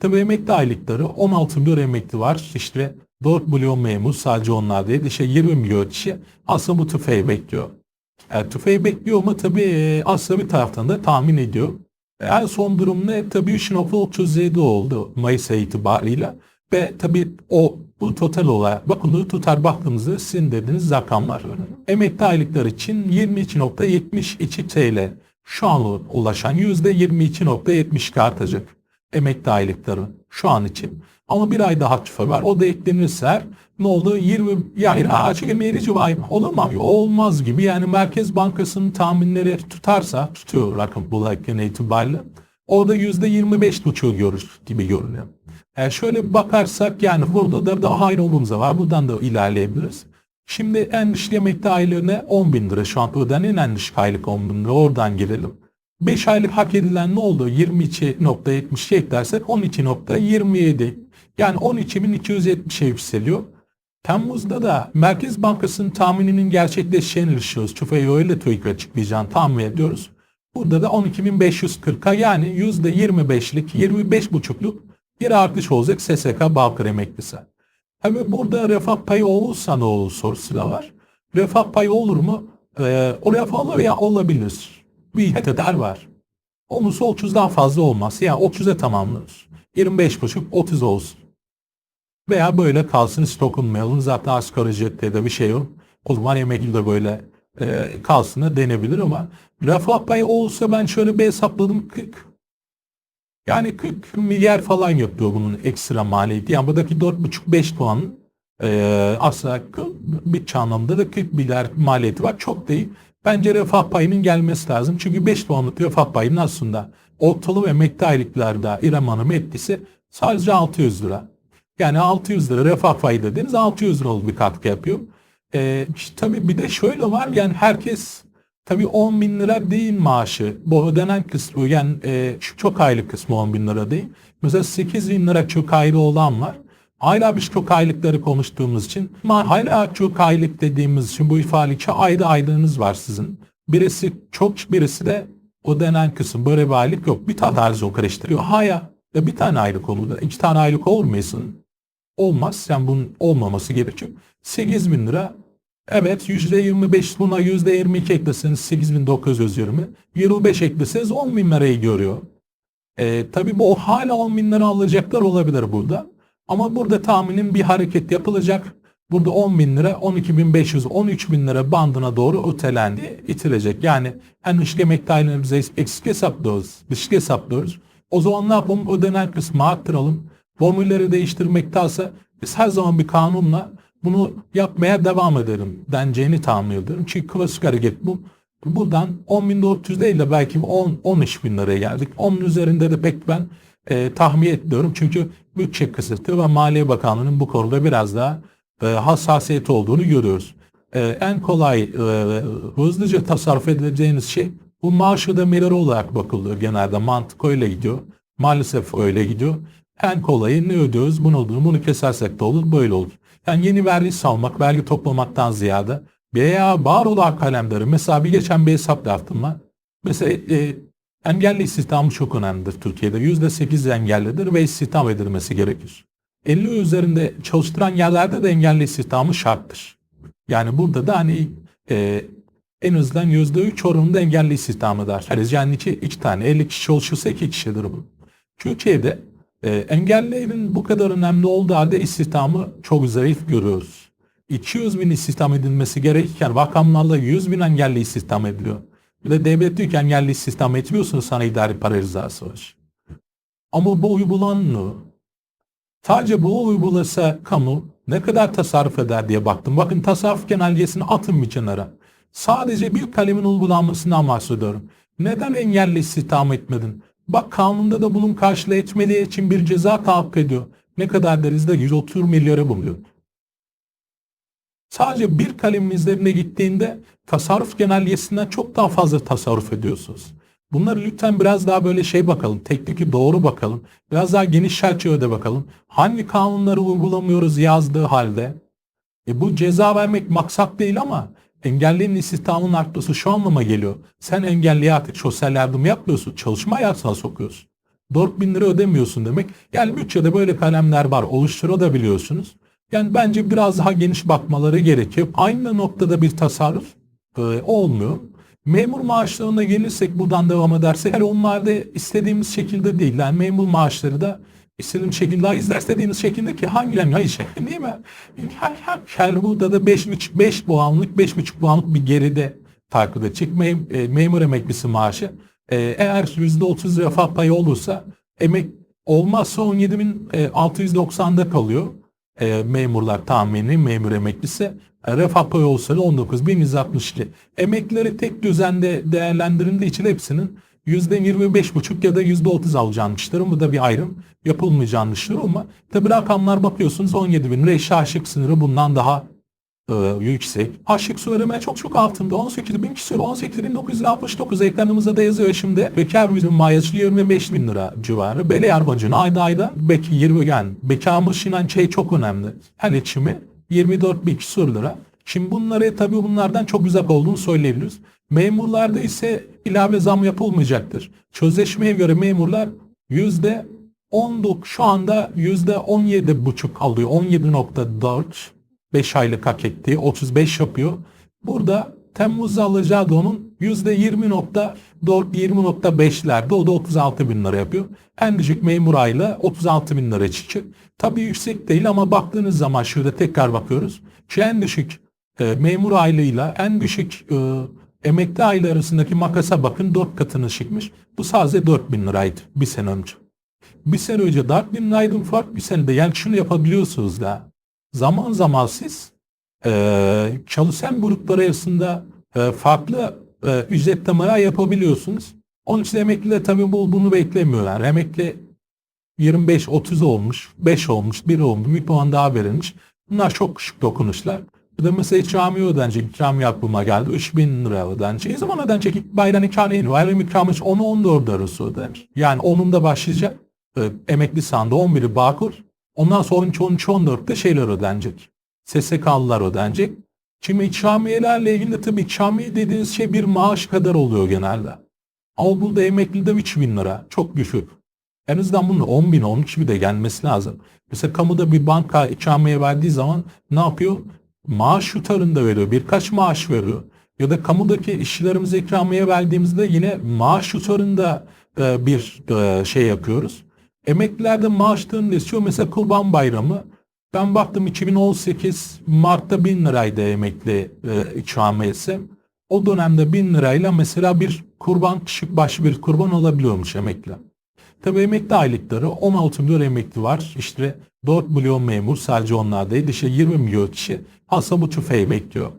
Tabii emekli aylıkları 16 milyon emekli var. İşte 4 milyon memur sadece onlar değil. İşte 20 milyon kişi aslında bu tüfeği bekliyor. Yani tüfeği bekliyor mu tabii e, aslında bir taraftan da tahmin ediyor. En son durum ne? Tabii 3.37 oldu Mayıs ayı itibariyle. Ve tabii o bu total olarak bakın tutar baktığımızda sizin dediğiniz rakamlar. Emekli aylıklar için 22.72 TL şu an ulaşan %22.72 artacak emekli aylıkları şu an için. Ama bir ay daha tüfe var. O da eklenirse ne oldu? 20 yani açık emeği civarı olamam. Olmaz gibi. Yani Merkez Bankası'nın tahminleri tutarsa tutuyor rakam bu itibariyle. Orada %25 buçuğu görür gibi görünüyor. E şöyle bakarsak yani burada da daha olumuz var. Buradan da ilerleyebiliriz. Şimdi en düşük emekli aylarına 10 bin lira şu an ödenen en düşük aylık 10 bin lira oradan girelim. 5 aylık hak edilen ne oldu? 22.70 eklersek 12.27 yani 12.270'e yükseliyor. Temmuz'da da Merkez Bankası'nın tahmininin gerçekleşeceğini düşünüyoruz. Tüfeği öyle TÜİK açıklayacağını tahmin ediyoruz. Burada da 12.540'a yani %25'lik 25.5'luk bir artış olacak SSK Bağkur emeklisi. Tabii burada refah payı olursa ne olur sorusu da var. Refah payı olur mu? Ee, o refah olur ya olabilir. Bir hedefler var. Olursa 30'dan fazla olmaz. Yani 30'e tamamlanır. 25,5 30 olsun. Veya böyle kalsın hiç dokunmayalım. Zaten asgari ücrette de bir şey yok. O zaman emekli de böyle e, kalsın da denebilir ama refah payı olsa ben şöyle bir hesapladım 40. Yani 40 milyar falan yapıyor bunun ekstra maliyeti. Yani buradaki 4,5-5 puan e, aslında bir anlamda da 40 milyar maliyeti var. Çok değil. Bence refah payının gelmesi lazım. Çünkü 5 puanlık refah payının aslında ortalı ve emekli aylıklarda İrem Hanım etkisi sadece 600 lira. Yani 600 lira refah payı dediğiniz 600 lira bir katkı yapıyor. Ee, işte tabii bir de şöyle var yani herkes tabii 10 bin lira değil maaşı. Bu ödenen kısmı yani e, çok aylık kısmı 10 bin lira değil. Mesela 8 bin lira çok ayrı olan var. Hala biz çok aylıkları konuştuğumuz için hala çok aylık dediğimiz için bu ifade iki ayrı aylığınız var sizin. Birisi çok birisi de o denen kısım böyle bir aylık yok. Bir tane tarzı o karıştırıyor. Haya ya bir tane aylık olur. iki tane aylık olmasın. Olmaz. Yani bunun olmaması gerekiyor. 8 bin lira Evet %25 buna %22 ekleseniz 8920. 25 ekleseniz 10 bin lirayı görüyor. E, tabii bu hala 10 bin lira alacaklar olabilir burada. Ama burada tahminin bir hareket yapılacak. Burada 10 bin lira 12.500 13 bin lira bandına doğru ötelendi itilecek. Yani düşük emekli ailelerimize eksik hesaplıyoruz. Düşük hesaplıyoruz. O zaman ne yapalım? Ödenen kısmı arttıralım. Formülleri değiştirmektense biz her zaman bir kanunla bunu yapmaya devam ederim deneceğini tahmin ediyorum. Çünkü klasik hareket bu. Buradan 10.400 değil de belki 10 13 bin liraya geldik. Onun üzerinde de pek ben e, tahmin ediyorum. Çünkü bütçe kısıtı ve Maliye Bakanlığı'nın bu konuda biraz daha e, hassasiyet olduğunu görüyoruz. E, en kolay e, hızlıca tasarruf edebileceğiniz şey bu maaş ödemeleri olarak bakılıyor genelde. Mantık öyle gidiyor. Maalesef öyle gidiyor. En kolayı ne ödüyoruz? Bunu. Bunu kesersek de olur. Böyle olur. Yani yeni vergi salmak, vergi toplamaktan ziyade veya var olan kalemleri mesela bir geçen bir hesap yaptım ben. Mesela e, engelli istihdamı çok önemlidir Türkiye'de. %8 engellidir ve istihdam edilmesi gerekir. 50 üzerinde çalıştıran yerlerde de engelli istihdamı şarttır. Yani burada da hani e, en azından %3 oranında engelli istihdamı der. Yani iki, iki tane 50 kişi çalışırsa iki kişidir bu. Türkiye'de e, engellilerin bu kadar önemli olduğu halde istihdamı çok zayıf görüyoruz. 200 bin istihdam edilmesi gerekirken rakamlarla 100 bin engelli istihdam ediliyor. Bir de devlet diyor ki engelli istihdam etmiyorsunuz sana idari para rızası var. Ama bu uygulanmıyor. Sadece bu uygulasa kamu ne kadar tasarruf eder diye baktım. Bakın tasarruf genelgesini atın bir kenara. Sadece bir kalemin uygulanmasından bahsediyorum. Neden engelli istihdam etmedin? Bak kanunda da bunun karşılığı etmeliği için bir ceza tahakkuk ediyor. Ne kadar deriz de 130 milyara buluyor. Sadece bir kalemin üzerine gittiğinde tasarruf genelgesinden çok daha fazla tasarruf ediyorsunuz. Bunları lütfen biraz daha böyle şey bakalım, teknik doğru bakalım. Biraz daha geniş çerçevede bakalım. Hangi kanunları uygulamıyoruz yazdığı halde? E bu ceza vermek maksat değil ama Engellinin istihdamın artması şu anlama geliyor. Sen engelliye artık sosyal yardım yapmıyorsun. Çalışma hayatına sokuyorsun. 4000 lira ödemiyorsun demek. Yani bütçede böyle kalemler var oluşturabiliyorsunuz. Yani bence biraz daha geniş bakmaları gerekiyor. Aynı noktada bir tasarruf e, olmuyor. Memur maaşlarına gelirsek buradan devam edersek yani onlar da istediğimiz şekilde değil. Yani memur maaşları da istediğimiz şekilde istediğimiz şekilde ki hangilerini hayır şekli değil mi? Her, her, her burada da 5, 5 puanlık 5,5 puanlık bir geride takip edecek. Mem, e, memur emeklisi maaşı e, eğer %30 refah payı olursa emek olmazsa 17.690'da kalıyor e, memurlar tahmini memur emeklisi e, refah payı olsa da 19.162. Emeklileri tek düzende değerlendirildiği için hepsinin %25,5 ya da %30 alacağını. Bu da bir ayrım yapılmayacağını ama tabi rakamlar bakıyorsunuz 17 bin lira eşya aşık sınırı bundan daha e, yüksek. Aşık söyleme çok çok altında 18 bin kişi 18.969 ekranımızda da yazıyor şimdi. Bekar bizim maaşı 25 bin lira civarı. Bele yarbacın ayda ayda bek 20 yani bekar başından şey çok önemli. Her içimi 24 bin küsur lira. Şimdi bunları tabii bunlardan çok uzak olduğunu söyleyebiliriz. Memurlarda ise ilave zam yapılmayacaktır. Sözleşmeye göre memurlar yüzde 19 şu anda yüzde 17 buçuk alıyor. 17.4 5 aylık hak ettiği 35 yapıyor. Burada Temmuz'da alacağı da onun %20.4 20.5'lerde o da 36 bin lira yapıyor. En düşük memur ayla 36 bin lira çıkıyor. Tabii yüksek değil ama baktığınız zaman şurada tekrar bakıyoruz. Şu en düşük e, memur aylığıyla en düşük e, emekli aylığı arasındaki makasa bakın 4 katını çıkmış. Bu sadece 4 bin liraydı bir sene önce. Bir sene önce 4 bin liraydı fark bir senede. Yani şunu yapabiliyorsunuz da zaman zaman siz e, çalışan grupları arasında e, farklı e, ücretlamalar yapabiliyorsunuz. Onun için emekliler tabii bu, bunu beklemiyorlar. Emekli 25-30 olmuş, 5 olmuş, 1 olmuş, bir puan daha verilmiş. Bunlar çok küçük dokunuşlar. Bir de mesela ikramiye ödenecek, ikramiye aklıma geldi. 3000 lira ödenecek. Ne zaman ödenecek? Bayram ikramiye, bayram ikramı 10'u 14 arası ödenir. Yani onun da başlayacak. E, emekli sandığı 11'i Bağkur, Ondan sonra 13, 13, 14'te şeyler ödenecek. SSK'lılar ödenecek. Şimdi ikramiyelerle ilgili tabii ikramiye dediğiniz şey bir maaş kadar oluyor genelde. Ama burada emeklide 3 bin lira. Çok düşük. En azından bunun 10 bin, 13 bin de gelmesi lazım. Mesela kamuda bir banka ikramiye verdiği zaman ne yapıyor? Maaş yutarında veriyor. Birkaç maaş veriyor. Ya da kamudaki işçilerimize ikramiye verdiğimizde yine maaş yutarında e, bir e, şey yapıyoruz. Emeklilerde maaşlarını istiyor. Mesela Kurban Bayramı. Ben baktım 2018 Mart'ta 1000 liraydı emekli e, ikramiyesi. O dönemde 1000 lirayla mesela bir kurban, küçük başı bir kurban olabiliyormuş emekli. Tabii emekli aylıkları 16 milyon emekli var. İşte 4 milyon memur sadece onlar değil. İşte 20 milyon kişi aslında bu tüfeği bekliyor.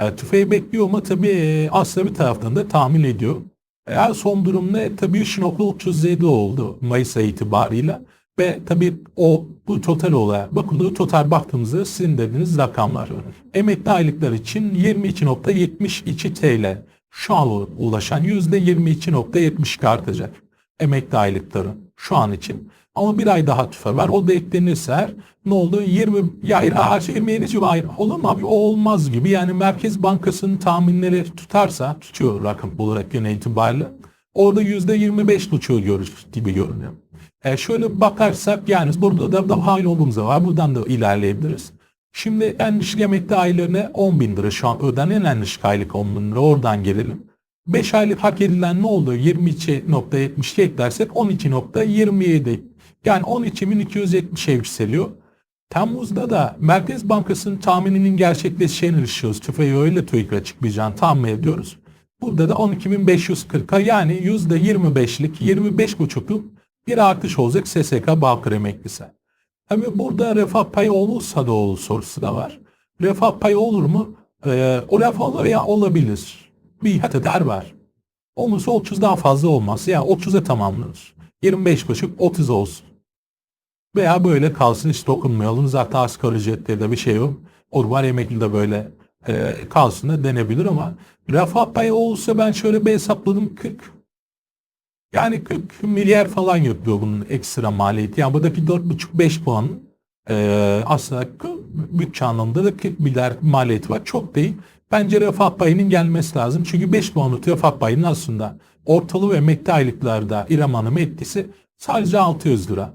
Yani tüfeği bekliyor ama tabii e, aslında bir taraftan da tahmin ediyor. Eğer son durum ne? Tabii 3.37 oldu Mayıs ayı itibariyle. Ve tabii o bu total olarak bakıldığı total baktığımızda sizin dediğiniz rakamlar. Emekli aylıklar için 22.72 TL şu an ulaşan %22.72 artacak emekli aylıkları şu an için. Ama bir ay daha tüfe var. O da eklenirse ne oldu? 20 ya şey 27 civarı. Olur mu abi? O olmaz gibi. Yani Merkez Bankası'nın tahminleri tutarsa tutuyor rakam olarak genel itibariyle. Orada %25 tutuyor görüş gibi görünüyor. E şöyle bakarsak yani burada da dahil olduğumuz var. Buradan da ilerleyebiliriz. Şimdi en düşük emekli aylarına 10 bin lira şu an ödenen en düşük aylık 10 bin lira. Oradan gelelim. 5 aylık hak edilen ne oldu? 22.72 eklersek 12.27. Yani 12.270'e yükseliyor. Temmuz'da da Merkez Bankası'nın tahmininin gerçekleşeceğini düşünüyoruz. TÜFE'yi öyle TÜİK'le çıkmayacağını tahmin ediyoruz. Burada da 12.540'a yani %25'lik 25.5'luk bir artış olacak SSK Bağkur emeklisi. Tabii burada refah payı olursa da olur sorusu da var. Refah payı olur mu? Ee, o refah olabilir. Bir der var. Olursa 30 daha fazla olmaz. Ya yani 30'a tamamlanır. 25.5 30 olsun. Veya böyle kalsın hiç dokunmayalım. Zaten asgari ücretleri de bir şey yok. Urban emekli de böyle e, kalsın da denebilir ama refah payı olsa ben şöyle bir hesapladım 40 yani 40 milyar falan yapıyor bunun ekstra maliyeti. Yani buradaki 4,5-5 puan e, aslında bütçe anlamında da 40 milyar maliyeti var. Çok değil. Bence refah payının gelmesi lazım. Çünkü 5 puanlık refah payının aslında ortalı ve emekli aylıklarda İrem Hanım etkisi sadece 600 lira.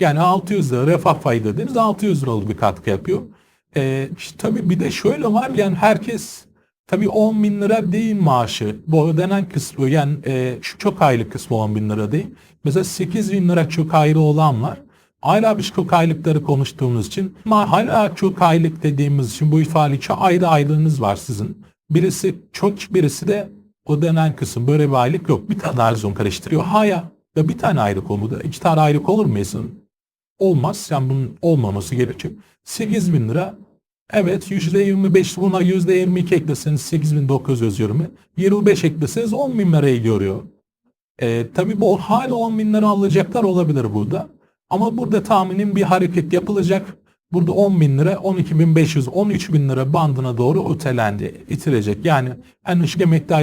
Yani 600 lira refah fayda dediniz 600 liralık bir katkı yapıyor. Ee, işte tabii bir de şöyle var yani herkes tabii 10 bin lira değil maaşı. Bu ödenen kısmı yani e, şu çok aylık kısmı 10 bin lira değil. Mesela 8 bin lira çok ayrı olan var. Hala biz çok aylıkları konuştuğumuz için hala çok aylık dediğimiz için bu ifade ayrı aylığınız var sizin. Birisi çok birisi de o denen kısım böyle bir aylık yok. Bir tane arzum karıştırıyor. Haya ya bir tane aylık olmadı. iki tane aylık olur mu? Olmaz. Yani bunun olmaması gerekiyor. 8 bin lira Evet %25 buna %22 ekleseniz 8920 25 ekleseniz 10 bin lirayı görüyor. E, tabii bu hala 10 bin lira alacaklar olabilir burada. Ama burada tahminim bir hareket yapılacak. Burada 10 bin lira 12.500 13 bin lira bandına doğru ötelendi, itirecek. Yani en düşük emekli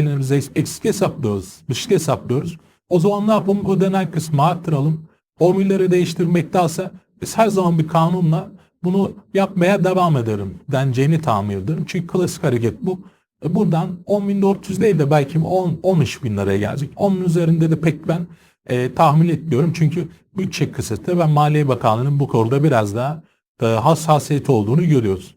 eksik hesaplıyoruz, düşük hesaplıyoruz. O zaman ne yapalım? Ödenen kısmı arttıralım. Formülleri değiştirmektense biz her zaman bir kanunla bunu yapmaya devam ederim deneceğini tahmin ederim. Çünkü klasik hareket bu. E, Buradan 10.400 değil de belki 10 13 bin liraya gelecek. Onun üzerinde de pek ben e, tahmin etmiyorum. Çünkü bütçe kısıtlı ve Maliye Bakanlığı'nın bu konuda biraz daha e, hassasiyeti olduğunu görüyoruz.